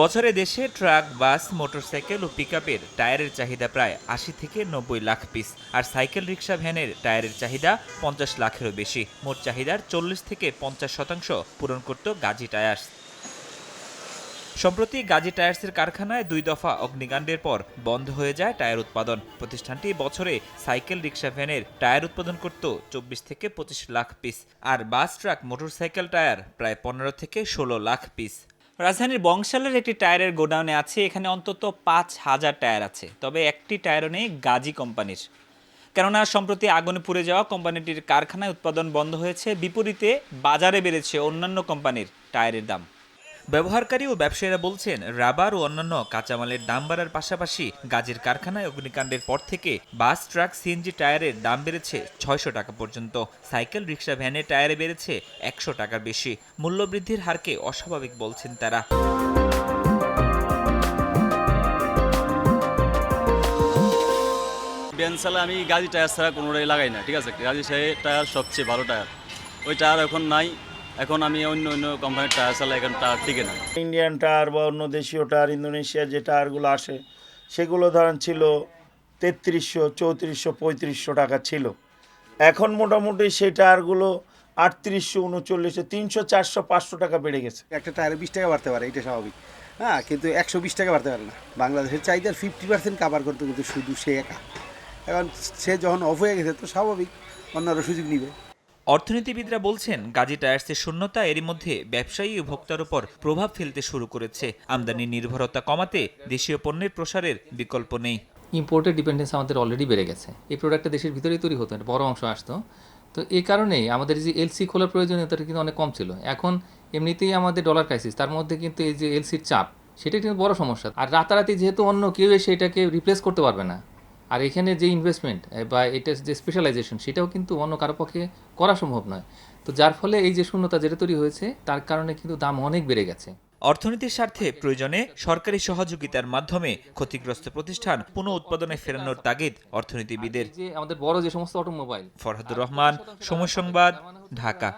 বছরে দেশে ট্রাক, বাস, মোটরসাইকেল ও পিকআপের টায়ারের চাহিদা প্রায় আশি থেকে নব্বই লাখ পিস, আর সাইকেল রিক্সা ভ্যানের টায়ারের চাহিদা পঞ্চাশ লাখেরও বেশি। মোট চাহিদার চল্লিশ থেকে পঞ্চাশ শতাংশ পূরণ করত গাজী টায়ার্স। সম্প্রতি গাজী টায়ার্সের কারখানায় দুই দফা অগ্নিকাণ্ডের পর বন্ধ হয়ে যায় টায়ার উৎপাদন। প্রতিষ্ঠানটি বছরে সাইকেল রিক্সা ভ্যানের টায়ার উৎপাদন করত চব্বিশ থেকে পঁচিশ লাখ পিস, আর বাস, ট্রাক, মোটরসাইকেল টায়ার প্রায় পনেরো থেকে ষোলো লাখ পিস। রাজধানীর বংশালের একটি টায়ারের গোডাউনে আছে, এখানে অন্তত পাঁচ হাজার টায়ার আছে। তবে একটি টায়ারও নেই গাজী কোম্পানির। কেননা, সম্প্রতি আগুনে পুড়ে যাওয়া কোম্পানিটির কারখানায় উৎপাদন বন্ধ হয়েছে। বিপরীতে বাজারে বেড়েছে অন্যান্য কোম্পানির টায়ারের দাম। ব্যবহারকারী ও ব্যবসায়ীরা বলছেন, রাবার ও অন্যান্য কাঁচামালের দাম বাড়ার পাশাপাশি গাজীর কারখানায় অগ্নিকাণ্ডের পর থেকে বাস, ট্রাক, সিএনজি টায়ারের দাম বেড়েছে ছয়শো টাকা পর্যন্ত। সাইকেল, রিক্সা, ভ্যানের টায়ারে বেড়েছে একশো টাকার বেশি। মূল্যবৃদ্ধির হারকে অস্বাভাবিক বলছেন তারা। বেঞ্চালে আমি গাড়ি টায়ার ছাড়া কোনোটাই লাগাই না, ঠিক আছে? গাড়ি টায়ার সবচেয়ে ভালো টায়ার। ওই টায়ার এখন নাই এখন আমি অন্য অন্য কোম্পানির টায়ার চালাই এখন টায়ার টিকে না। ইন্ডিয়ান টায়ার বা অন্য দেশীয় টায়ার ইন্দোনেশিয়া যে টায়ারগুলো আসে সেগুলো ধরেন ছিল তেত্রিশশো চৌত্রিশশো পঁয়ত্রিশশো টাকা ছিল। এখন মোটামুটি সেই টায়ারগুলো আটত্রিশশো উনচল্লিশশো তিনশো চারশো পাঁচশো টাকা বেড়ে গেছে। একটা টায়ারে বিশ টাকা বাড়তে পারে এটা স্বাভাবিক। হ্যাঁ কিন্তু একশো বিশ টাকা বাড়তে পারে না। বাংলাদেশের চাহিদার ফিফটি পার্সেন্ট কাভার করতে কিন্তু শুধু সে একা। এখন সে যখন অফ হয়ে গেছে তো স্বাভাবিক অন্যরা সুযোগ নিবে। অর্থনীতিবিদরা বলছেন, গাজী টায়ার্সের শূন্যতা এরই মধ্যে ব্যবসায়ী ও ভোক্তার উপর প্রভাব ফেলতে শুরু করেছে। আমদানি নির্ভরতা কমাতে দেশীয় পণ্যের প্রসারের বিকল্প নেই। ইম্পোর্টের ডিপেন্ডেন্স আমাদের অলরেডি বেড়ে গেছে। এই প্রোডাক্টটা দেশের ভিতরেই তৈরি হতো, বড় অংশ আসতো। তো এই কারণেই আমাদের যে এলসি খোলার প্রয়োজনীয়তাটা কিন্তু অনেক কম ছিল। এখন এমনিতেই আমাদের ডলার ক্রাইসিস তার মধ্যে কিন্তু এই যে এলসির চাপ সেটা কিন্তু বড় সমস্যা। আর রাতারাতি যেহেতু অন্য কেউ এসে এটাকে রিপ্লেস করতে পারবে না আর এখানে যে ইনভেস্টমেন্ট বা এটা যে স্পেশালাইজেশন সেটাও কিন্তু অন্য কারও পক্ষে করা সম্ভব নয়। তো যার ফলে এই যে শূন্যতা যেটা তৈরি হয়েছে তার কারণে কিন্তু দাম অনেক বেড়ে গেছে। অর্থনীতির স্বার্থে প্রয়োজনে সরকারি সহযোগিতার মাধ্যমে ক্ষতিগ্রস্ত প্রতিষ্ঠান পুনঃ উৎপাদনে ফেরানোর তাগিদ অর্থনীতিবিদের। যে আমাদের বড় যে সমস্ত অটোমোবাইল ফরহাদুর রহমান সময় সংবাদ ঢাকা।